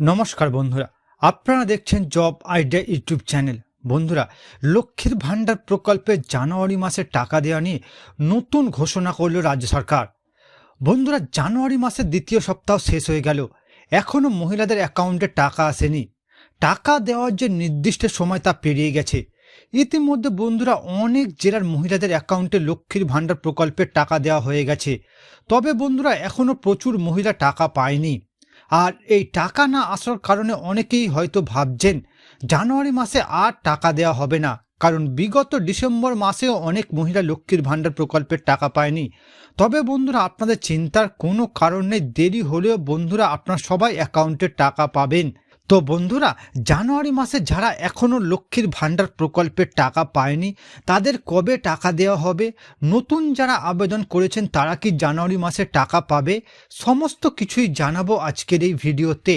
নমস্কার বন্ধুরা, আপনারা দেখছেন জব আইডিয়া ইউটিউব চ্যানেল। বন্ধুরা, লক্ষ্মীর ভাণ্ডার প্রকল্পে জানুয়ারি মাসে টাকা দেওয়া নিয়ে নতুন ঘোষণা করল রাজ্য সরকার। বন্ধুরা, জানুয়ারি মাসের দ্বিতীয় সপ্তাহ শেষ হয়ে গেল। এখনও মহিলাদের অ্যাকাউন্টে টাকা আসেনি। টাকা দেওয়ার যে নির্দিষ্ট সময় তা পেরিয়ে গেছে। ইতিমধ্যে বন্ধুরা, অনেক জেলার মহিলাদের অ্যাকাউন্টে লক্ষ্মীর ভাণ্ডার প্রকল্পের টাকা দেওয়া হয়ে গেছে। তবে বন্ধুরা এখনও প্রচুর মহিলা টাকা পায়নি। আর এই টাকা না আসার কারণে অনেকেই হয়তো ভাবছেন, জানুয়ারি মাসে আর টাকা দেওয়া হবে না। কারণ বিগত ডিসেম্বর মাসেও অনেক মহিলা লক্ষ্মীর ভাণ্ডার প্রকল্পের টাকা পায়নি। তবে বন্ধুরা, আপনাদের চিন্তার কোনো কারণে দেরি হলেও বন্ধুরা, আপনার সবাই অ্যাকাউন্টে টাকা পাবেন। তো বন্ধুরা, জানুয়ারি মাসে যারা এখনও লক্ষ্মীর ভাণ্ডার প্রকল্পের টাকা পায়নি, তাদের কবে টাকা দেওয়া হবে? নতুন যারা আবেদন করেছেন, তারা কি জানুয়ারি মাসে টাকা পাবে? সমস্ত কিছুই জানাব আজকের এই ভিডিওতে।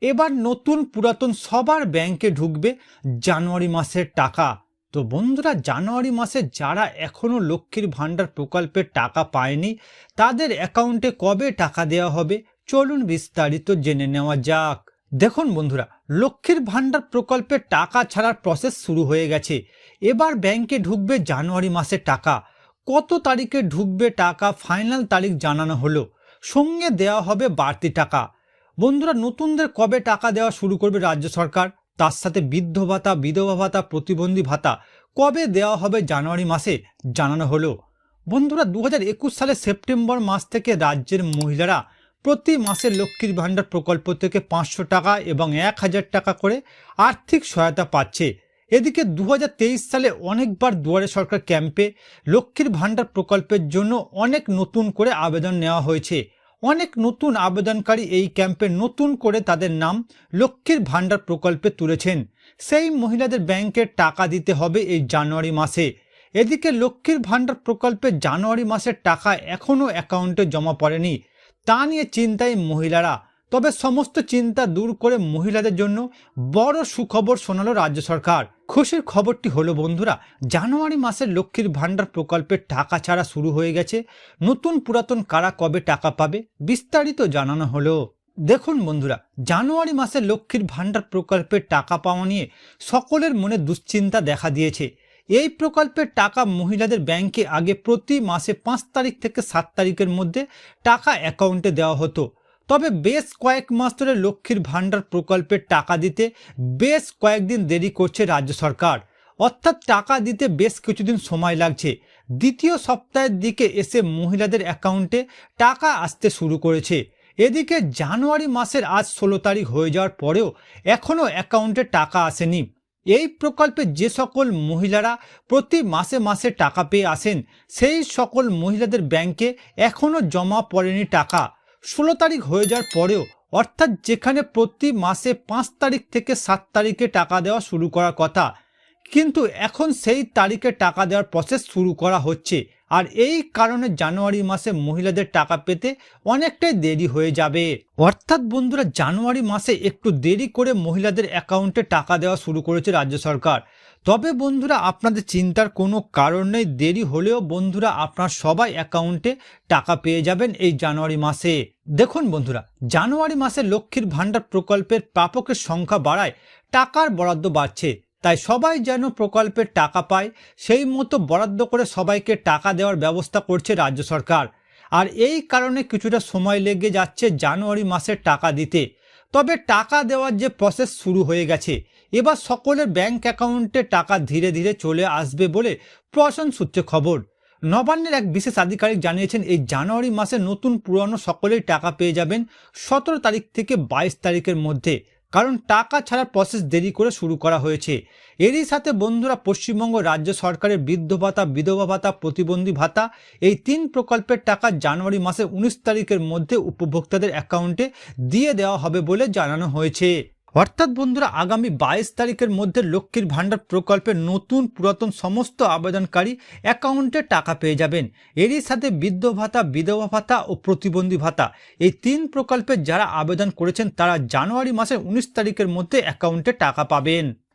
এবার নতুন পুরাতন সবার ব্যাংকে ঢুকবে জানুয়ারি মাসের টাকা। তো বন্ধুরা, জানুয়ারি মাসে যারা এখনও লক্ষ্মীর ভাণ্ডার প্রকল্পের টাকা পায়নি, তাদের অ্যাকাউন্টে কবে টাকা দেওয়া হবে চলুন বিস্তারিত জেনে নেওয়া যাক। দেখুন বন্ধুরা, লক্ষ্মীর ভাণ্ডার প্রকল্পের টাকা ছাড়ার প্রসেস শুরু হয়ে গেছে। এবার ব্যাংকে ঢুকবে জানুয়ারি মাসে টাকা। কত তারিখে ঢুকবে টাকা ফাইনাল তারিখ জানানো হলো। সঙ্গে দেওয়া হবে বাড়তি টাকা। বন্ধুরা, নতুনদের কবে টাকা দেওয়া শুরু করবে রাজ্য সরকার? তার সাথে বৃদ্ধ ভাতা, বিধবা ভাতা, প্রতিবন্ধী ভাতা কবে দেওয়া হবে জানুয়ারি মাসে জানানো হলো। বন্ধুরা দু হাজার একুশ সালে সেপ্টেম্বর মাস থেকে রাজ্যের মহিলারা প্রতি মাসে লক্ষ্মীর ভাণ্ডার প্রকল্প থেকে পাঁচশো টাকা এবং এক হাজার টাকা করে আর্থিক সহায়তা পাচ্ছে। এদিকে দু হাজার তেইশ সালে অনেকবার দুয়ারে সরকার ক্যাম্পে লক্ষ্মীর ভাণ্ডার প্রকল্পের জন্য অনেক নতুন করে আবেদন নেওয়া হয়েছে। অনেক নতুন আবেদনকারী এই ক্যাম্পে নতুন করে তাদের নাম লক্ষ্মীর ভাণ্ডার প্রকল্পে তুলেছেন। সেই মহিলাদের ব্যাংকে টাকা দিতে হবে এই জানুয়ারি মাসে। এদিকে লক্ষ্মীর ভাণ্ডার প্রকল্পে জানুয়ারি মাসের টাকা এখনও অ্যাকাউন্টে জমা পড়েনি। তা নিয়ে চিন্তায় মহিলারা তবে সমস্ত চিন্তা দূর করে মহিলাদের জন্য বড় সুখবর শোনালো রাজ্য সরকার। খুশির খবরটি হলো, বন্ধুরা, জানুয়ারি মাসের লক্ষ্মীর ভাণ্ডার প্রকল্পের টাকা ছাড়া শুরু হয়ে গেছে। নতুন পুরাতন কারা কবে টাকা পাবে বিস্তারিত জানানো হলো। দেখুন, বন্ধুরা, জানুয়ারি মাসে লক্ষ্মীর ভাণ্ডার প্রকল্পের টাকা পাওয়া নিয়ে সকলের মনে দুশ্চিন্তা দেখা দিয়েছে। এই প্রকল্পের টাকা মহিলাদের ব্যাংকে আগে প্রতি মাসে পাঁচ তারিখ থেকে সাত তারিখের মধ্যে টাকা অ্যাকাউন্টে দেওয়া হতো। তবে বেশ কয়েক মাস ধরে লক্ষ্মীর ভাণ্ডার প্রকল্পের টাকা দিতে বেশ কয়েকদিন দেরি করছে রাজ্য সরকার। অর্থাৎ টাকা দিতে বেশ কিছুদিন সময় লাগছে। দ্বিতীয় সপ্তাহের দিকে এসে মহিলাদের অ্যাকাউন্টে টাকা আসতে শুরু করেছে। এদিকে জানুয়ারি মাসের আজ ষোলো তারিখ হয়ে যাওয়ার পরেও এখনও অ্যাকাউন্টে টাকা আসেনি। এই প্রকল্পে যে সকল মহিলারা প্রতি মাসে মাসে টাকা পেয়ে আসেন, সেই সকল মহিলাদের ব্যাংকে এখনও জমা পড়েনি টাকা। ষোলো তারিখ হয়ে যাওয়ার পরেও, অর্থাৎ যেখানে প্রতি মাসে পাঁচ তারিখ থেকে সাত তারিখে টাকা দেওয়া শুরু করার কথা, কিন্তু এখন সেই তারিখে টাকা দেওয়ার প্রসেস শুরু করা হচ্ছে। আর এই কারণে জানুয়ারি মাসে মহিলাদের টাকা পেতে অনেকটাই দেরি হয়ে যাবে। অর্থাৎ বন্ধুরা, জানুয়ারি মাসে একটু দেরি করে মহিলাদের অ্যাকাউন্টে টাকা দেওয়া শুরু করেছে রাজ্য সরকার। তবে বন্ধুরা, আপনাদের চিন্তার কোনো কারণ নেই। দেরি হলেও বন্ধুরা, আপনার সবাই অ্যাকাউন্টে টাকা পেয়ে যাবেন এই জানুয়ারি মাসে। দেখুন বন্ধুরা, জানুয়ারি মাসে লক্ষ্মীর ভাণ্ডার প্রকল্পের প্রাপকের সংখ্যা বাড়ায়, টাকার বরাদ্দ বাড়ছে। তাই সবাই যেন প্রকল্পের টাকা পায়, সেই মতো বরাদ্দ করে সবাইকে টাকা দেওয়ার ব্যবস্থা করছে রাজ্য সরকার। আর এই কারণে কিছুটা সময় লেগে যাচ্ছে জানুয়ারি মাসের টাকা দিতে। তবে টাকা দেওয়ার যে প্রসেস শুরু হয়ে গেছে, এবার সকলের ব্যাংক অ্যাকাউন্টে টাকা ধীরে ধীরে চলে আসবে বলে প্রশাসন সূত্রে খবর। নবান্নের এক বিশেষ আধিকারিক জানিয়েছেন, এই জানুয়ারি মাসে নতুন পুরনো সকলেই টাকা পেয়ে যাবেন সতেরো তারিখ থেকে বাইশ তারিখের মধ্যে। কারণ টাকা ছাড়ার প্রসেস দেরি করে শুরু করা হয়েছে। এরই সাথে বন্ধুরা পশ্চিমবঙ্গ রাজ্য সরকারের বৃদ্ধ ভাতা, বিধবা ভাতা, প্রতিবন্ধী ভাতা এই তিন প্রকল্পের টাকা জানুয়ারি মাসের উনিশ তারিখের মধ্যে উপভোক্তাদের অ্যাকাউন্টে দিয়ে দেওয়া হবে বলে জানানো হয়েছে। অর্থাৎ বন্ধুরা, আগামী বাইশ তারিখের মধ্যে লক্ষ্মীর ভাণ্ডার প্রকল্পের নতুন পুরাতন সমস্ত আবেদনকারী অ্যাকাউন্টে টাকা পেয়ে যাবেন। এরই সাথে বৃদ্ধ ভাতা, বিধবা ভাতা ও প্রতিবন্ধী ভাতা। এই তিন প্রকল্পে যারা আবেদন করেছেন, তারা জানুয়ারি মাসের উনিশ তারিখের মধ্যে অ্যাকাউন্টে টাকা পাবেন।